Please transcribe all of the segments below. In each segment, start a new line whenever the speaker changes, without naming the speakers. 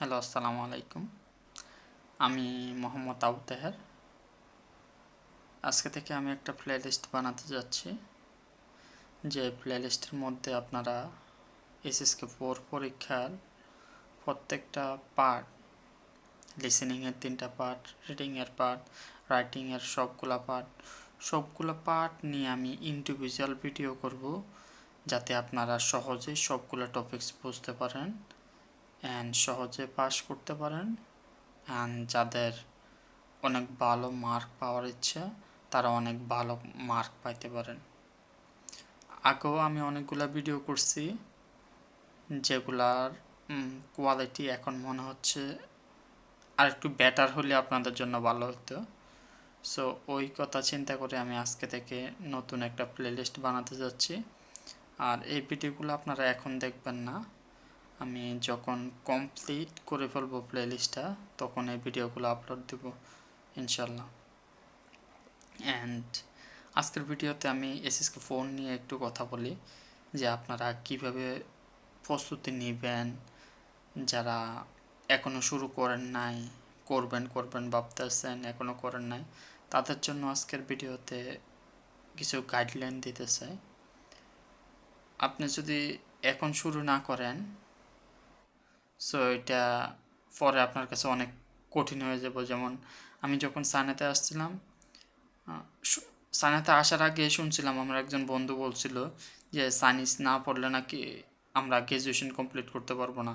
Hello, আসসালামু আলাইকুম। আমি মোহাম্মদ আবু তেহের। আজকে থেকে আমি একটা প্লেলিস্ট বানাতে যাচ্ছি। যে প্লেলিস্টের মধ্যে আপনারা এসএসকে ফোর পরীক্ষার প্রত্যেকটা পার্ট, লিসেনিংয়ের তিনটা পার্ট, রিডিংয়ের পার্ট, রাইটিংয়ের সবগুলা পার্ট, সবগুলো পার্ট নিয়ে আমি ইন্ডিভিজুয়াল ভিডিও করব, যাতে আপনারা সহজেই সবগুলো টপিকস বুঝতে পারেন। অ্যান্ড সহজে পাস করতে পারেন। অ্যান্ড যাদের অনেক ভালো মার্ক পাওয়ার ইচ্ছা, তারা অনেক ভালো মার্ক পাইতে পারেন। আগেও আমি অনেকগুলো ভিডিও করছি, যেগুলার কোয়ালিটি এখন মনে হচ্ছে আর একটু বেটার হলে আপনাদের জন্য ভালো হতো। সো ওই কথা চিন্তা করে আমি আজকে থেকে নতুন একটা প্লেলিস্ট বানাতে যাচ্ছি। আর এই ভিডিওগুলো আপনারা এখন দেখবেন না। আমি যখন কমপ্লিট করে ফেলব প্লেলিস্টটা তখন এই ভিডিওগুলো আপলোড দেব ইনশাল্লাহ অ্যান্ড আজকের ভিডিওতে আমি এসএসকে ফোন নিয়ে একটু কথা বলি, যে আপনারা কীভাবে প্রস্তুতি নেবেন, যারা এখনও শুরু করেন নাই, করবেন করবেন ভাবতেছেন এখনও করেন নাই, তাদের জন্য আজকের ভিডিওতে কিছু গাইডলাইন দিতে চাই আপনি যদি এখন শুরু না করেন সো এটা পরে আপনার কাছে অনেক কঠিন হয়ে যাব। যেমন, আমি যখন সানেতে আসছিলাম সানেতে আসার আগে শুনছিলাম আমার একজন বন্ধু বলছিল যে সায়েন্স না পড়লে নাকি আমরা গ্র্যাজুয়েশন কমপ্লিট করতে পারব না।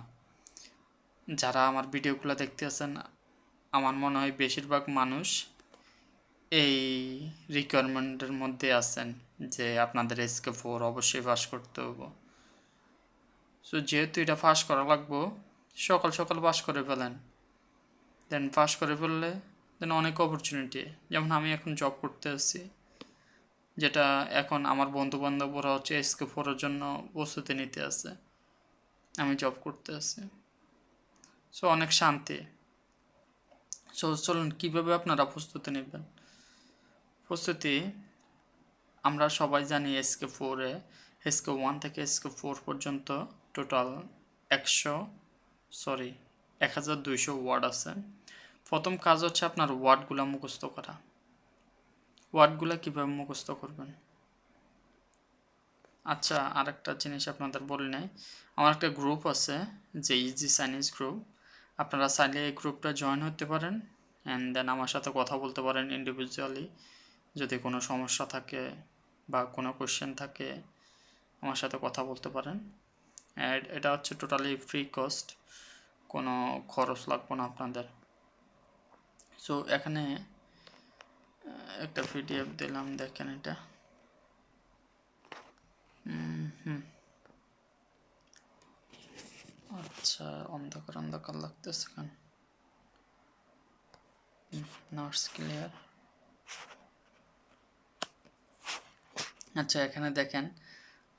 যারা আমার ভিডিওগুলো দেখতে আছেন, আমার মনে হয় বেশিরভাগ মানুষ এই রিকোয়ারমেন্টের মধ্যে আছেন যে, আপনাদের এসকে ফোর অবশ্যই পাস করতে হবে। সো যেহেতু এটা পাস করা লাগবো সকাল সকাল পাস করে ফেলেন। দেন পাস করে ফেললে দেন অনেক অপরচুনিটি যেমন আমি এখন জব করতে আসছি, যেটা এখন আমার বন্ধু বান্ধবরা হচ্ছে এসকে ফোরের জন্য প্রস্তুতি নিতে আছে আমি জব করতে আসছি। সো অনেক শান্তি। সো চলুন, কীভাবে আপনারা প্রস্তুতি নেবেন? প্রস্তুতি, আমরা সবাই জানি এসকে ফোরে এসকে ওয়ান থেকে এসকে ফোর পর্যন্ত টোটাল একশো সরি, এক হাজার দুইশো ওয়ার্ড আছে। প্রথম কাজ হচ্ছে আপনার ওয়ার্ডগুলো মুখস্থ করা। ওয়ার্ডগুলো কীভাবে মুখস্থ করবেন? আচ্ছা আর একটা জিনিস আপনাদের বলি নাই। আমার একটা গ্রুপ আছে, যে ইজি চাইনিজ গ্রুপ আপনারা চাইলে এই গ্রুপটা জয়েন হতে পারেন অ্যান্ড দেন আমার সাথে কথা বলতে পারেন ইন্ডিভিজুয়ালি যদি কোনো সমস্যা থাকে বা কোনো কোয়েশ্চেন থাকে, আমার সাথে কথা বলতে পারেন। এটা হচ্ছে টোটালি ফ্রি কস্ট কোনো খরচ লাগবে না আপনাদের। সো এখানে একটা পিডিএফ দিলাম, দেখেন এটা। হুম। আচ্ছা অন্ধকার অন্ধকার লাগতেছে কেন? নার্স ক্লিয়ার আচ্ছা এখানে দেখেন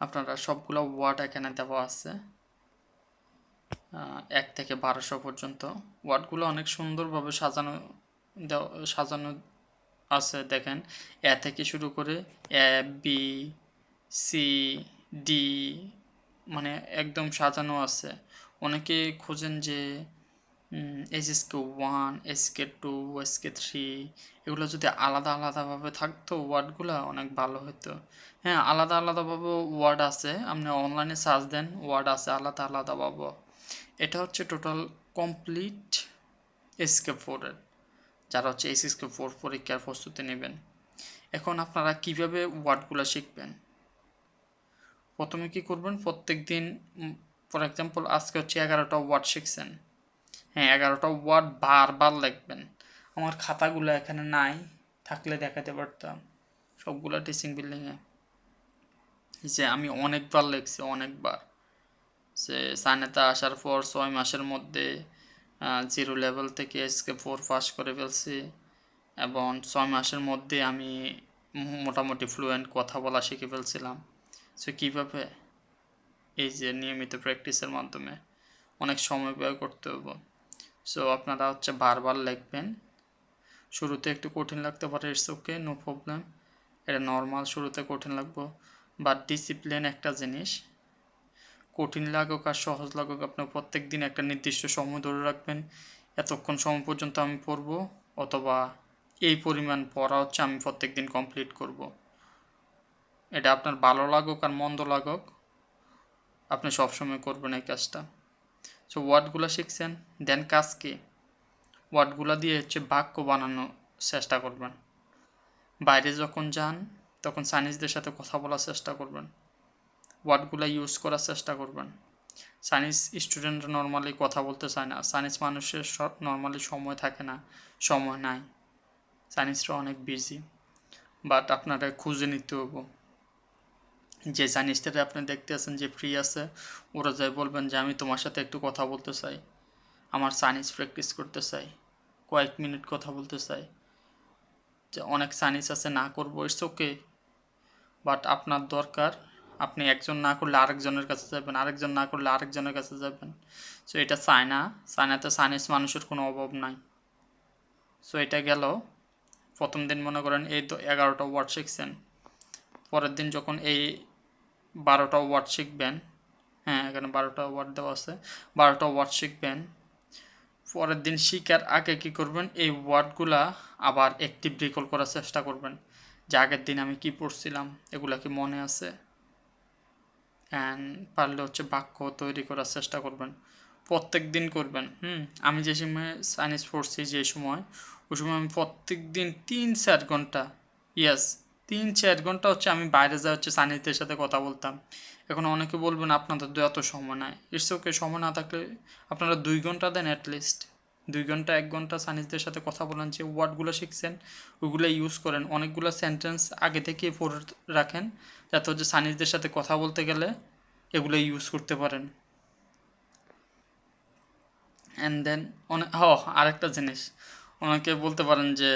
আপনারা সবগুলো ওয়ার্ড এখানে দেওয়া আছে এক থেকে বারোশো পর্যন্ত। ওয়ার্ডগুলো অনেক সুন্দরভাবে সাজানো সাজানো আছে, দেখেন। এ থেকে শুরু করে এ, বি, সি, ডি মানে একদম সাজানো আছে। অনেকে খোঁজেন যে S S K one S K two S K three এগুলো যদি আলাদা আলাদাভাবে থাকতো, ওয়ার্ডগুলো অনেক ভালো হতো। হ্যাঁ আলাদা আলাদাভাবে ওয়ার্ড আছে, আপনি অনলাইনে সার্চ দেন, ওয়ার্ড আছে আলাদা আলাদাভাবে। এটা হচ্ছে টোটাল কমপ্লিট এসকে ফোরের যারা হচ্ছে এস এসএসকে ফোর পরীক্ষার প্রস্তুতি নেবেন। এখন আপনারা কীভাবে ওয়ার্ডগুলো শিখবেন? প্রথমে কি করবেন? প্রত্যেক দিন ফর এক্সাম্পল আজকে হচ্ছে এগারোটা ওয়ার্ড শিখছেন। হ্যাঁ এগারোটা ওয়ার্ড বারবার লিখবেন। আমার খাতাগুলো এখানে নাই, থাকলে দেখাতে পারতাম। সবগুলো টিচিং বিল্ডিংয়ে। যে আমি অনেকবার লিখছি, অনেকবার। সে সানেতা আসার পর ছয় মাসের মধ্যে জিরো লেভেল থেকে এসকে ফোর পাস করে ফেলছি এবং ছয় মাসের মধ্যে আমি মোটামুটি ফ্লুয়েন্ট কথা বলা শিখে ফেলছিলাম। সো কীভাবে? এই যে নিয়মিত প্র্যাকটিসের মাধ্যমে। অনেক সময় ব্যয় করতে হবে। সো আপনারা হচ্ছে বারবার লিখবেন। শুরুতে একটু কঠিন লাগতে পারে ইটস ওকে নো প্রবলেম এটা নর্মাল শুরুতে কঠিন লাগবো। বাট ডিসিপ্লিন একটা জিনিস। কঠিন লাগুক আর সহজ লাগুক আপনার প্রত্যেক দিন একটা নির্দিষ্ট সময় ধরে রাখবেন। এতক্ষণ সময় পর্যন্ত আমি পড়ব, অথবা এই পরিমাণ পড়া হচ্ছে আমি প্রত্যেক দিন কমপ্লিট করব। এটা আপনার ভালো লাগুক আর মন্দ লাগুক, আপনি সবসময় করবেন এই কাজটা। সো ওয়ার্ডগুলো শিখছেন, দেন কাজ কি? ওয়ার্ডগুলো দিয়ে হচ্ছে বাক্য বানানোর চেষ্টা করবেন। বাইরে যখন যান, তখন চাইনিজদের সাথে কথা বলার চেষ্টা করবেন। ওয়ার্ডগুলো ইউজ করার চেষ্টা করবেন। চাইনিজ স্টুডেন্টরা নর্মালি কথা বলতে চায় না। চাইনিজ মানুষের নর্মালি সময় থাকে না, সময় নাই। চাইনিজরা অনেক বিজি বাট আপনারা খুঁজে নিতে হব। যে চাইনিজদের আপনি দেখতে আছেন যে ফ্রি আছে, ওরা যাই বলবেন যে আমি তোমার সাথে একটু কথা বলতে চাই। আমার চাইনিজ প্র্যাকটিস করতে চাই, কয়েক মিনিট কথা বলতে চাই। যে অনেক চাইনিজ আছে, না করব ইটস ওকে বাট আপনার দরকার, আপনি একজন না করলে আরেকজনের কাছে যাবেন, আরেকজন না করলে আরেকজনের কাছে যাবেন। সো এটা চায়না চায়নাতে চাইনিজ মানুষের কোনো অভাব নাই। সো এটা গেল। প্রথম দিন মনে করেন এই তো এগারোটা ওয়ার্ড শিখছেন পরের দিন যখন এই বারোটা ওয়ার্ড শিখবেন। হ্যাঁ এখানে বারোটা ওয়ার্ড দেওয়া আছে। বারোটা ওয়ার্ড শিখবেন। পরের দিন শিখার আগে কি করবেন? এই ওয়ার্ডগুলা আবার একটিভ রিকল করার চেষ্টা করবেন। যে আগের দিন আমি কি পড়ছিলাম, এগুলা কি মনে আছে? অ্যান্ড পারলে হচ্ছে বাক্য তৈরি করার চেষ্টা করবেন। প্রত্যেক দিন করবেন। হুম, আমি যে সময় সায়েন্স পড়ছি যে সময়, ওই সময় আমি প্রত্যেক দিন তিন চার ঘণ্টা ইয়াস তিন চার ঘণ্টা হচ্ছে আমি বাইরে যা হচ্ছে সানিদের সাথে কথা বলতাম। এখন অনেকে বলবেন, আপনাদের তো এত সময় নাই। ইটস ওকে সময় না থাকলে আপনারা দুই ঘণ্টা দেন অ্যাটলিস্ট দুই ঘণ্টা, এক ঘণ্টা সানিসদের সাথে কথা বলেন, যে ওয়ার্ডগুলো শিখছেন ওইগুলো ইউজ করেন। অনেকগুলো সেন্টেন্স আগে থেকে পড়ে রাখেন, যাতে হচ্ছে সানিসদের সাথে কথা বলতে গেলে এগুলো ইউজ করতে পারেন। অ্যান্ড দেন অনেক হ, আরেকটা জিনিস। অনেকে বলতে পারেন যে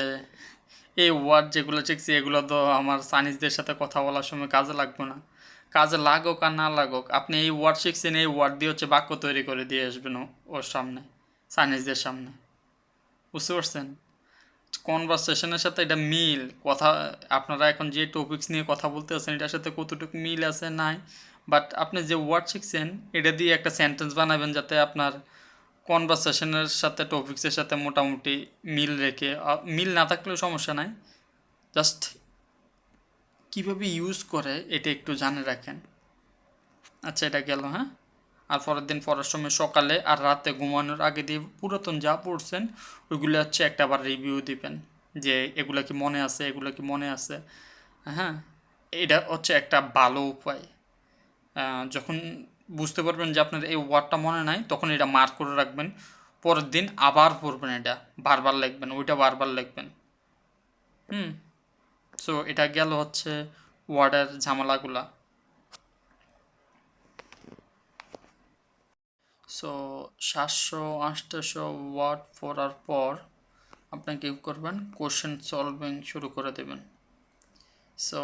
এই ওয়ার্ড যেগুলো শিখছি, এগুলো তো আমার সাইনিজদের সাথে কথা বলার সময় কাজে লাগবে না। কাজে লাগুক আর না লাগুক, আপনি এই ওয়ার্ড শিখছেন, এই ওয়ার্ড দিয়ে হচ্ছে বাক্য তৈরি করে দিয়ে আসবেন ওর সামনে সাইনিজদের সামনে। বুঝতে পারছেন? কনভারসেশনের সাথে এটা মিল। কথা, আপনারা এখন যে টপিক্স নিয়ে কথা বলতে আছেন, এটার সাথে কতটুকু মিল আছে নাই? বাট আপনি যে ওয়ার্ড শিখছেন, এটা দিয়ে একটা সেন্টেন্স বানাবেন যাতে আপনার কনভারসেশনের সাথে টপিক্সের সাথে মোটামুটি মিল রেখে মিল না থাকলেও সমস্যা নাই। জাস্ট কীভাবে ইউজ করে এটা একটু জানে রাখেন। আচ্ছা এটা গেল হ্যাঁ? আর পরের দিন পড়ার সময় সকালে আর রাতে ঘুমানোর আগে দিয়ে পুরাতন যা পড়ছেন, ওইগুলো হচ্ছে একটা আবার রিভিউ দিবেন। যে এগুলো কি মনে আছে, এগুলো কি মনে আছে। হ্যাঁ? এটা হচ্ছে একটা ভালো উপায়। যখন বুঝতে পারবেন যে আপনার এই ওয়ার্ডটা মনে নাই, তখন এটা মার্ক করে রাখবেন। পরের দিন আবার পড়বেন এটা, বারবার লিখবেন, ওইটা বারবার লিখবেন। হুম? সো এটা গেল হচ্ছে ওয়ার্ডের ঝামেলাগুলা। সো সাতশো, আটশো ওয়ার্ড পড়ার পর আপনি কী করবেন? কোশ্চেন সলভিং শুরু করে দেবেন। সো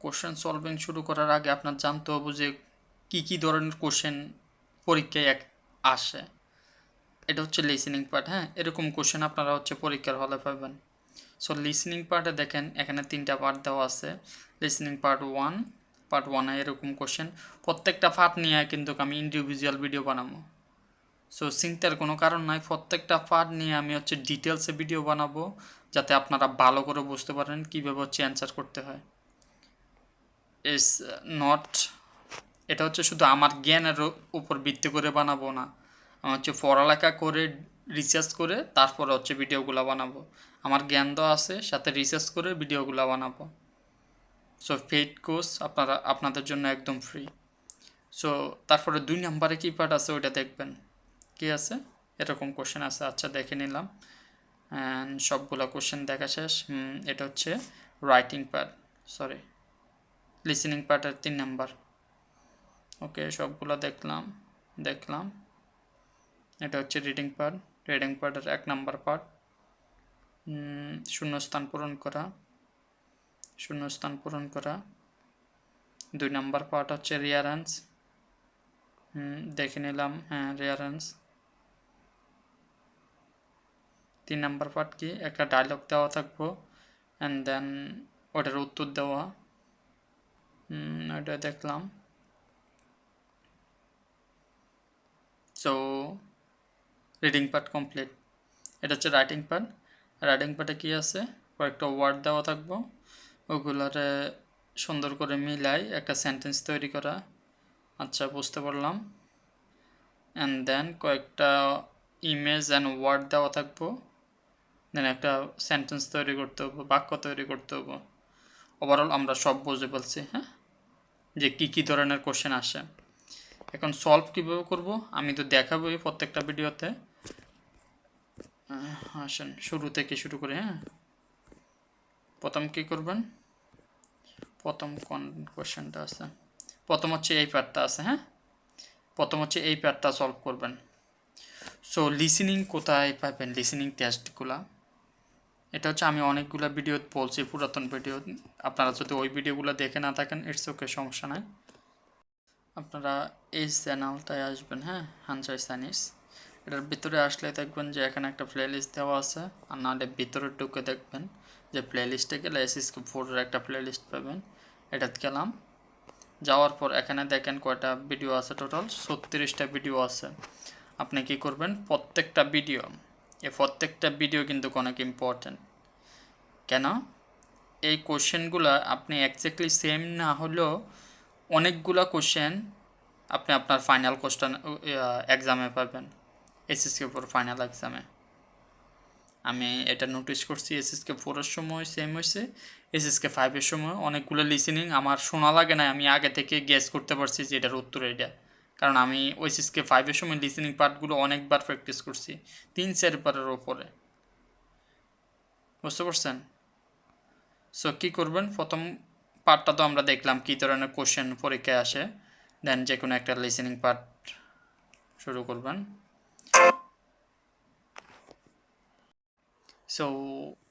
কোশ্চেন সলভিং শুরু করার আগে আপনার জানতে হবে যে কী কী ধরনের কোশ্চেন পরীক্ষায় এক আসে? এটা হচ্ছে লিসেনিং পার্ট হ্যাঁ? এরকম কোশ্চেন আপনারা হচ্ছে পরীক্ষার হলে পাবেন। সো লিসেনিং পার্টে দেখেন, এখানে তিনটা পার্ট দেওয়া আছে। লিসেনিং পার্ট ওয়ান পার্ট ওয়ানে এরকম কোশ্চেন প্রত্যেকটা পার্ট নিয়ে কিন্তু আমি ইন্ডিভিজুয়াল ভিডিও বানাবো। সো চিন্তার কোনো কারণ নাই। প্রত্যেকটা পার্ট নিয়ে আমি হচ্ছে ডিটেলসে ভিডিও বানাবো, যাতে আপনারা ভালো করে বুঝতে পারেন কীভাবে হচ্ছে অ্যান্সার করতে হয়। ইস নট এটা হচ্ছে শুধু আমার জ্ঞানের উপর ভিত্তি করে বানাবো না। হচ্ছে পড়ালেখা করে রিসার্চ করে তারপরে হচ্ছে ভিডিওগুলো বানাবো। আমার জ্ঞান তো আছে, সাথে রিসার্চ করে ভিডিওগুলো বানাবো। সো পেইড কোর্স আপনারা, আপনাদের জন্য একদম ফ্রি সো তারপরে দুই নাম্বারে কী পার্ট আছে ওইটা দেখবেন। কি আছে? এরকম কোশ্চেন আছে। আচ্ছা দেখে নিলাম। সবগুলো কোশ্চেন দেখা শেষ। এটা হচ্ছে রাইটিং পার্ট সরি লিসেনিং পার্টের তিন নাম্বার। ওকে সবগুলো দেখলাম দেখলাম। এটা হচ্ছে রিডিং পার্ট রিডিং পার্টের এক নাম্বার পার্ট শূন্যস্থান পূরণ করা, শূন্যস্থান পূরণ করা। দুই নাম্বার পার্ট হচ্ছে রিয়ারেন্স দেখে নিলাম হ্যাঁ রিয়ারেন্স তিন নাম্বার পার্ট কি? একটা ডায়লগ দেওয়া থাকব অ্যান্ড দেন ওটার উত্তর দেওয়া। ওটা দেখলাম। সো রিডিং পার্ট কমপ্লিট এটা হচ্ছে রাইটিং পার্ট রাইটিং পার্টে কী আছে? কয়েকটা ওয়ার্ড দেওয়া থাকব। ওগুলারে সুন্দর করে মিলাই একটা সেন্টেন্স তৈরি করা। আচ্ছা বুঝতে পারলাম। অ্যান্ড দেন কয়েকটা ইমেজ অ্যান্ড ওয়ার্ড দেওয়া থাকব। দেন একটা সেন্টেন্স তৈরি করতে হব, বাক্য তৈরি করতে হব। ওভারঅল আমরা সব বুঝে ফেলছি হ্যাঁ? যে কী কী ধরনের কোশ্চেন আসে। এখন সলভ কীভাবে করব? আমি তো দেখাবোই প্রত্যেকটা ভিডিওতে। আসেন, শুরু থেকে শুরু করে হ্যাঁ? প্রথম কী করবেন? প্রথম কোন কোশ্চেনটা আছে? প্রথম হচ্ছে এই পার্টটা আছে হ্যাঁ? প্রথম হচ্ছে এই পার্টটা সলভ করবেন। সো লিসেনিং কোথায় পাবেন? লিসেনিং টেস্টগুলা এটা হচ্ছে আমি অনেকগুলো ভিডিও বলছি, পুরাতন ভিডিও আপনারা যদি ওই ভিডিওগুলো দেখে না থাকেন ইটস ওকে সমস্যা নাই। আপনারা এই চ্যানেলটায় আসবেন হ্যাঁ? হানসাই সাইনিস এটার ভিতরে আসলে দেখবেন যে এখানে একটা প্লে লিস্ট দেওয়া আছে। আর নাহলে ভিতরে ঢুকে দেখবেন যে প্লে লিস্টে গেলে এসএসকে ফোরের একটা প্লে লিস্ট পাবেন। এটাতে গেলাম। যাওয়ার পর এখানে দেখেন কয়টা ভিডিও আছে টোটাল ছত্রিশটা ভিডিও আছে। আপনি কি করবেন? প্রত্যেকটা ভিডিও এই প্রত্যেকটা ভিডিও কিন্তু অনেক ইম্পর্ট্যান্ট কেন? এই কোশ্চেনগুলো আপনি একজ্যাক্টলি সেম না হলেও অনেকগুলো কোশ্চেন আপনি আপনার ফাইনাল কোশ্চেন এক্সামে পাবেন এসএসকে ফোর ফাইনাল এক্সামে আমি এটা নোটিস করছি এসএসকে ফোরের সময় সেম হয়েছে এসএসকে ফাইভের সময় অনেকগুলো লিসেনিং আমার শোনা লাগে না আমি আগে থেকে গেস করতে পারছি যে এটার উত্তর এটা কারণ আমি ওইসিসকে ফাইভের সময় লিসেনিং পার্টগুলো অনেকবার প্র্যাকটিস করছি, তিন চারবারের ওপরে বুঝতে পারছেন? সো কী করবেন? প্রথম পার্টটা তো আমরা দেখলাম কী ধরনের কোশ্চেন পরীক্ষায় আসে দেন যে কোনো একটা লিসেনিং পার্ট শুরু করবেন সো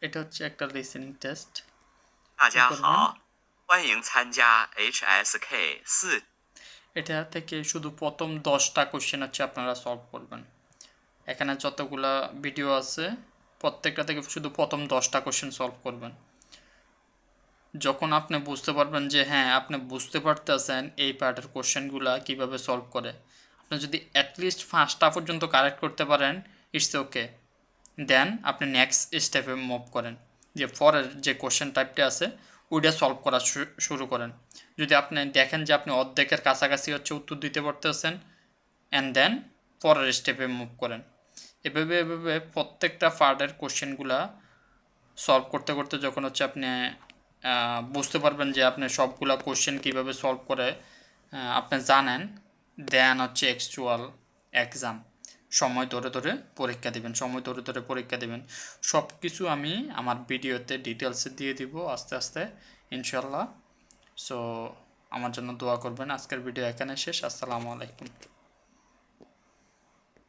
এটা হচ্ছে একটা লিসেনিং টেস্ট
大家
这个
好，欢迎参加 HSK 四
এটা থেকে শুধু প্রথম দশটা কোশ্চেন হচ্ছে আপনারা সলভ করবেন এখানে যতগুলা ভিডিও আছে প্রত্যেকটা থেকে শুধু প্রথম দশটা কোশ্চেন সলভ করবেন যখন আপনি বুঝতে পারবেন যে হ্যাঁ আপনি বুঝতে পারতেছেন এই পার্টের কোশ্চেনগুলা কীভাবে সলভ করে। আপনি যদি অ্যাটলিস্ট পাঁচটা পর্যন্ত কারেক্ট করতে পারেন ইটস ওকে দেন আপনি নেক্সট স্টেপে মুভ করেন। যে ফরের যে কোশ্চেন টাইপটা আছে, ওইটা সলভ করা শুরু করেন। যদি আপনি দেখেন যে আপনি অর্ধেকের কাছাকাছি হচ্ছে উত্তর দিতে পারতেছেন অ্যান্ড দেন পরের স্টেপে মুভ করেন। এভাবে এভাবে প্রত্যেকটা পার্টের কোশ্চেনগুলা সলভ করতে করতে যখন হচ্ছে আপনি বুঝতে পারবেন যে আপনি সবগুলা কোশ্চেন কীভাবে সলভ করে আপনি জানেন। দেন হচ্ছে অ্যাকচুয়াল এক্সাম সময় ধরে ধরে পরীক্ষা দিবেন, সময় ধরে ধরে পরীক্ষা দিবেন। সব কিছু আমি আমার ভিডিওতে ডিটেলসে দিয়ে দিব আস্তে আস্তে ইনশাল্লাহ সো আমার জন্য দোয়া করবেন। আজকের ভিডিও এখানে শেষ। আসসালামু আলাইকুম।